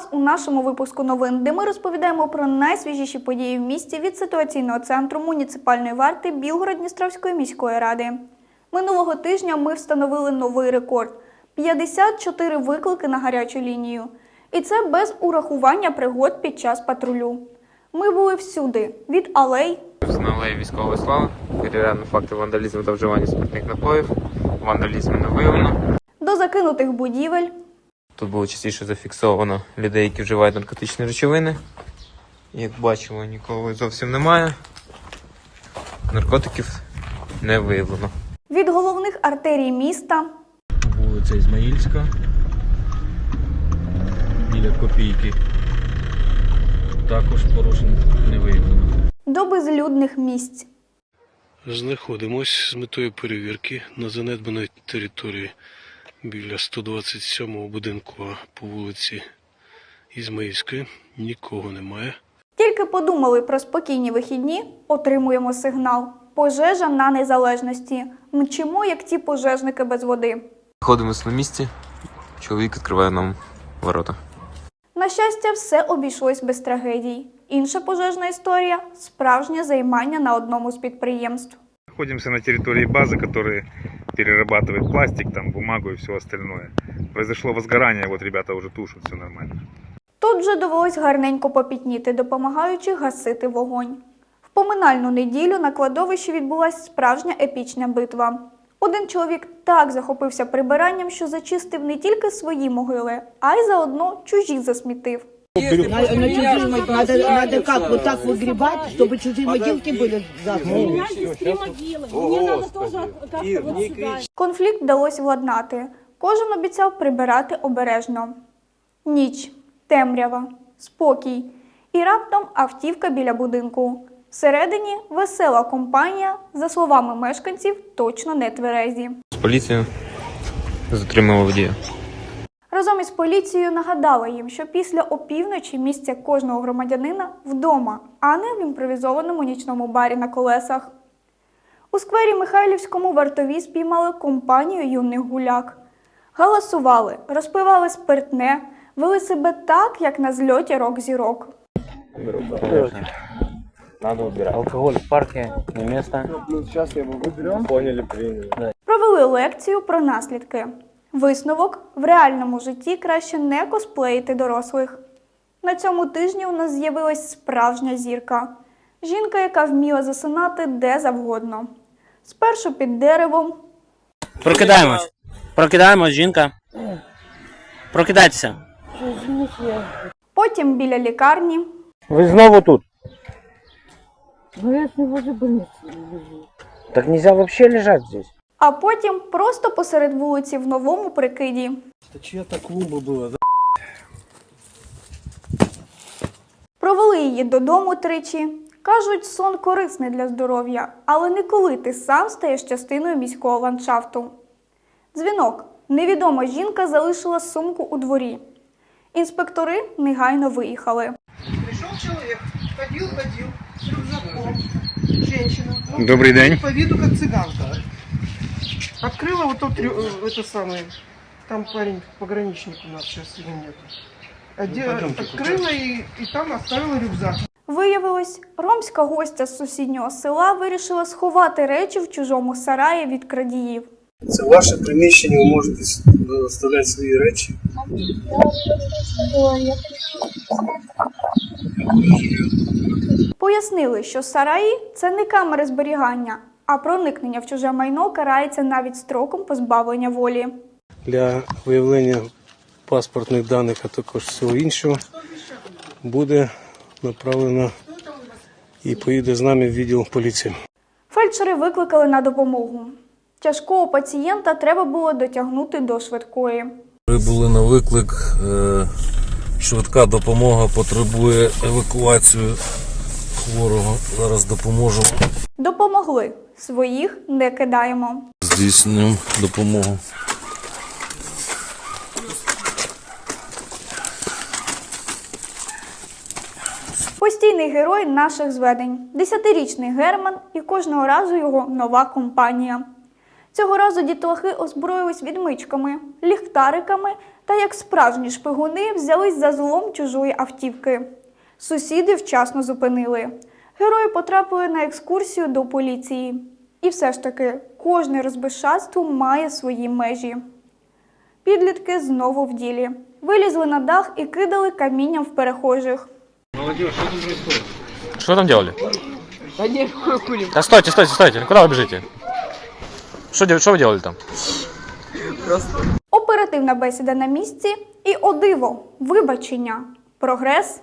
вас у нашому випуску новин, де ми розповідаємо про найсвіжіші події в місті від ситуаційного центру муніципальної варти Білгород-Дністровської міської ради. Минулого тижня ми встановили новий рекорд 54 виклики на гарячу лінію. І це без урахування пригод під час патрулю. Ми були всюди: від алей На алеї військової слави перевіряємо факти вандалізму та вживання спиртних напоїв. Вандалізму не виявлено. до закинутих будівель, Тут було частіше зафіксовано людей, які вживають наркотичні речовини. Як бачимо, нікого зовсім немає. Наркотиків не виявлено. від головних артерій міста Вулиця Ізмаїльська. Біля копійки. Також порушень не виявлено. до безлюдних місць. Знаходимось з метою перевірки на занедбаній території біля 127-го будинку по вулиці Ізмаїльської. Нікого немає. Тільки подумали про спокійні вихідні, отримуємо сигнал. Пожежа на незалежності. Мчимо, як ті пожежники без води. Знаходимося на місці. Чоловік відкриває нам ворота. На щастя, все обійшлось без трагедій. Інша пожежна історія справжнє займання на одному з підприємств. Находимся на территории базы, которая перерабатывает пластик, там, бумагу и все остальное. Произошло возгорание, вот ребята уже тушат, все нормально. Тут же довелось гарненько попітніти, допомагаючи гасити вогонь. В поминальну неділю на кладовищі відбулася справжня епічна битва. Один чоловік так захопився прибиранням, що зачистив не тільки свої могили, а й заодно чужі засмітив. На, на чужие могилы. Надо, надо как, вот так выгребать, чтобы чужие могилки были У загнаны. меня здесь три могилы. Мне надо тоже как-то вот сюда. Конфлікт вдалося владнати. Кожен обіцяв прибирати обережно. Ніч, темрява, спокій. І раптом автівка біля будинку. Всередині весела компанія, за словами мешканців, точно не тверезі. З поліцією затримали водія. Разом із поліцією нагадали їм, що після опівночі місце кожного громадянина вдома, а не в імпровізованому нічному барі на колесах. У сквері Михайлівському вартові спіймали компанію юних гуляк. Галасували, розпивали спиртне, вели себе так, як на зльоті рок-зірок. Алкоголь в парке, не место. Провели лекцію про наслідки. Висновок в реальному житті краще не косплеїти дорослих. На цьому тижні у нас з'явилась справжня зірка. Жінка, яка вміла засинати де завгодно. Спершу під деревом, Прокидаємось. Прокидаємось, жінка. Прокидайтеся. потім біля лікарні, Ви знову тут. Ну я ж не возле больницы. Так нельзя вообще лежать здесь. А потім просто посеред вулиці в новому прикиді. Та чия та клуба була. Провели її додому тричі. Кажуть, сон корисний для здоров'я, але не коли ти сам стаєш частиною міського ландшафту. Дзвінок. Невідома жінка залишила сумку у дворі. Інспектори негайно виїхали. Пришел человек, ходил, ходил с рюкзаком. Женщина. ну, Добрый день. По виду как цыганка. Открыла вот тот, рю- э, это самое, там парень, пограничник у нас сейчас или нет. Оде- открыла и, и там оставила рюкзак. Виявилось, ромська гостя з сусіднього села вирішила сховати речі в чужому сараї від крадіїв. Це ваше приміщення, ви можете е, оставляти свої речі. Пояснили, що сараї це не камери зберігання, а проникнення в чуже майно карається навіть строком позбавлення волі. Для виявлення паспортних даних, а також всього іншого, буде направлено і поїде з нами в відділ поліції. Фельдшери викликали на допомогу. Тяжкого пацієнта треба було дотягнути до швидкої. Прибули на виклик. е, Швидка допомога потребує евакуацію хворого. Зараз допоможемо. Допомогли. Своїх не кидаємо. Здійснюємо допомогу. Постійний герой наших зведень. Десятирічний Герман і кожного разу його нова компанія. Цього разу дітлахи озброїлись відмичками, ліхтариками та як справжні шпигуни взялись за злом чужої автівки. Сусіди вчасно зупинили. Герої потрапили на екскурсію до поліції. І все ж таки, кожне розбишатство має свої межі. Підлітки знову в ділі. Вилізли на дах і кидали камінням в перехожих. Что там делали? Да стойте, стойте, стойте. Куда вы бежите? Что, де- что вы делали там? Оперативна бесіда на місці і о диво, вибачення, прогрес.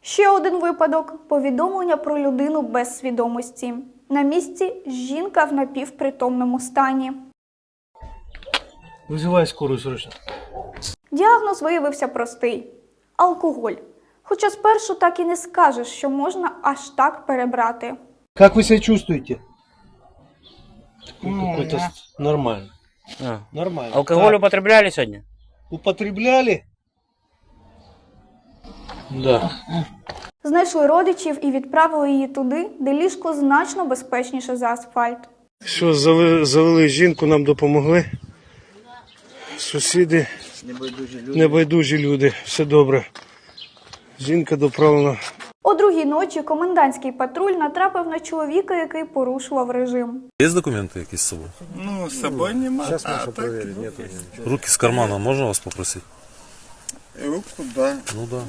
Ще один випадок повідомлення про людину без свідомості. На місці жінка в напівпритомному стані. Визивай скорую срочно. Діагноз виявився простий алкоголь. Хоча спершу так і не скажеш, що можна аж так перебрати. Как вы себя чувствуете? Какой-то с- нормально. А. Нормально. Алкоголь Так, употребляли сегодня? Употребляли? Да. Знайшли родичів і відправили її туди, де ліжко значно безпечніше за асфальт. Що, завели, завели жінку, нам допомогли. Сусіди, небайдужі люди, все добре. Жінка доправлена О другій ночі комендантський патруль натрапив на чоловіка, який порушував режим. Є документи якісь з собою? Ну, с собой нема. Руки з кармана можна вас попросити? Руку, да. Ну да.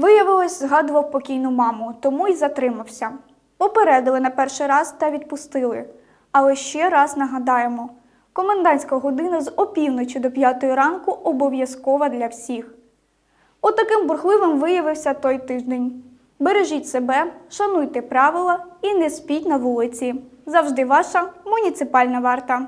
Виявилось, згадував покійну маму, тому й затримався. Попередили на перший раз та відпустили. Але ще раз нагадаємо: комендантська година з опівночі до п'ятої ранку обов'язкова для всіх. Отаким бурхливим виявився той тиждень. Бережіть себе, шануйте правила і не спіть на вулиці. Завжди ваша муніципальна варта.